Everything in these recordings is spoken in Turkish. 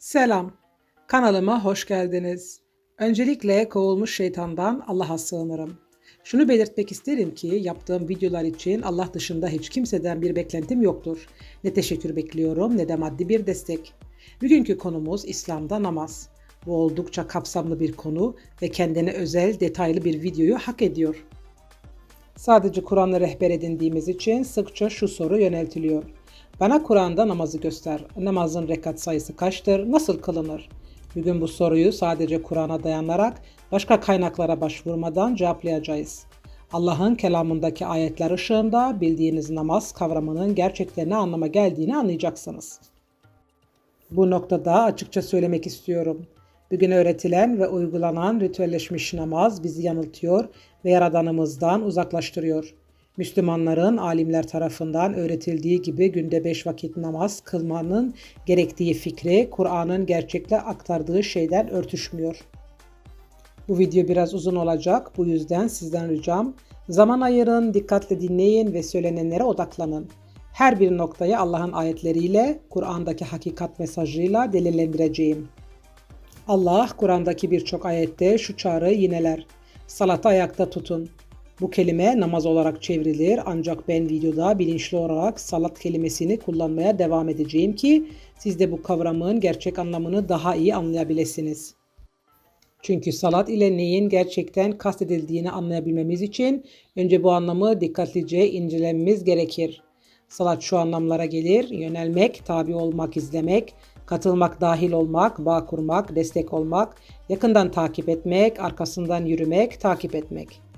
Selam, kanalıma hoş geldiniz. Öncelikle kovulmuş şeytandan Allah'a sığınırım. Şunu belirtmek isterim ki yaptığım videolar için Allah dışında hiç kimseden bir beklentim yoktur. Ne teşekkür bekliyorum ne de maddi bir destek. Bugünkü konumuz İslam'da namaz. Bu oldukça kapsamlı bir konu ve kendine özel detaylı bir videoyu hak ediyor. Sadece Kur'an'ı rehber edindiğimiz için sıkça şu soru yöneltiliyor. Bana Kur'an'da namazı göster. Namazın rekat sayısı kaçtır? Nasıl kılınır? Bugün bu soruyu sadece Kur'an'a dayanarak başka kaynaklara başvurmadan cevaplayacağız. Allah'ın kelamındaki ayetler ışığında bildiğiniz namaz kavramının gerçekten ne anlama geldiğini anlayacaksınız. Bu noktada açıkça söylemek istiyorum. Bugün öğretilen ve uygulanan ritüelleşmiş namaz bizi yanıltıyor ve Yaradanımızdan uzaklaştırıyor. Müslümanların alimler tarafından öğretildiği gibi günde beş vakit namaz kılmanın gerektiği fikri Kur'an'ın gerçekle aktardığı şeyden örtüşmüyor. Bu video biraz uzun olacak. Bu yüzden sizden ricam zaman ayırın, dikkatle dinleyin ve söylenenlere odaklanın. Her bir noktayı Allah'ın ayetleriyle, Kur'an'daki hakikat mesajıyla delillendireceğim. Allah Kur'an'daki birçok ayette şu çağrı yineler. Salatı ayakta tutun. Bu kelime namaz olarak çevrilir ancak ben videoda bilinçli olarak salat kelimesini kullanmaya devam edeceğim ki siz de bu kavramın gerçek anlamını daha iyi anlayabilirsiniz. Çünkü salat ile neyin gerçekten kastedildiğini anlayabilmemiz için önce bu anlamı dikkatlice incelememiz gerekir. Salat şu anlamlara gelir. Yönelmek, tabi olmak, izlemek, katılmak, dahil olmak, bağ kurmak, destek olmak, yakından takip etmek, arkasından yürümek, takip etmek.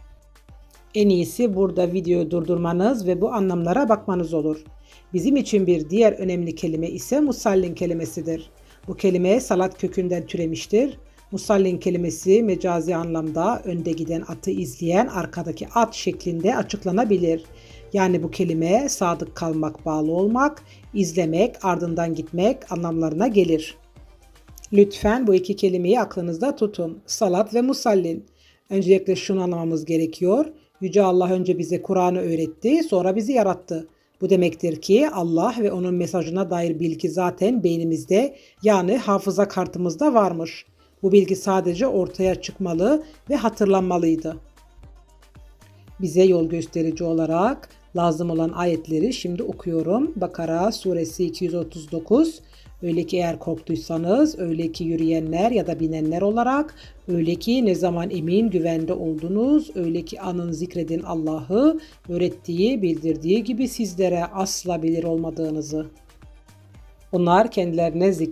En iyisi burada videoyu durdurmanız ve bu anlamlara bakmanız olur. Bizim için bir diğer önemli kelime ise musallin kelimesidir. Bu kelime salat kökünden türemiştir. Musallin kelimesi mecazi anlamda önde giden atı izleyen arkadaki at şeklinde açıklanabilir. Yani bu kelime sadık kalmak, bağlı olmak, izlemek, ardından gitmek anlamlarına gelir. Lütfen bu iki kelimeyi aklınızda tutun. Salat ve musallin. Öncelikle şunu anlamamız gerekiyor. Yüce Allah önce bize Kur'an'ı öğretti, sonra bizi yarattı. Bu demektir ki Allah ve onun mesajına dair bilgi zaten beynimizde yani hafıza kartımızda varmış. Bu bilgi sadece ortaya çıkmalı ve hatırlanmalıydı. Bize yol gösterici olarak lazım olan ayetleri şimdi okuyorum. Bakara suresi 239 Öyle ki eğer korktuysanız, öyle ki yürüyenler ya da binenler olarak, öyle ki ne zaman emin güvende oldunuz, öyle ki anın zikredin Allah'ı, öğrettiği, bildirdiği gibi sizlere asla bilir olmadığınızı. Onlar kendilerine zik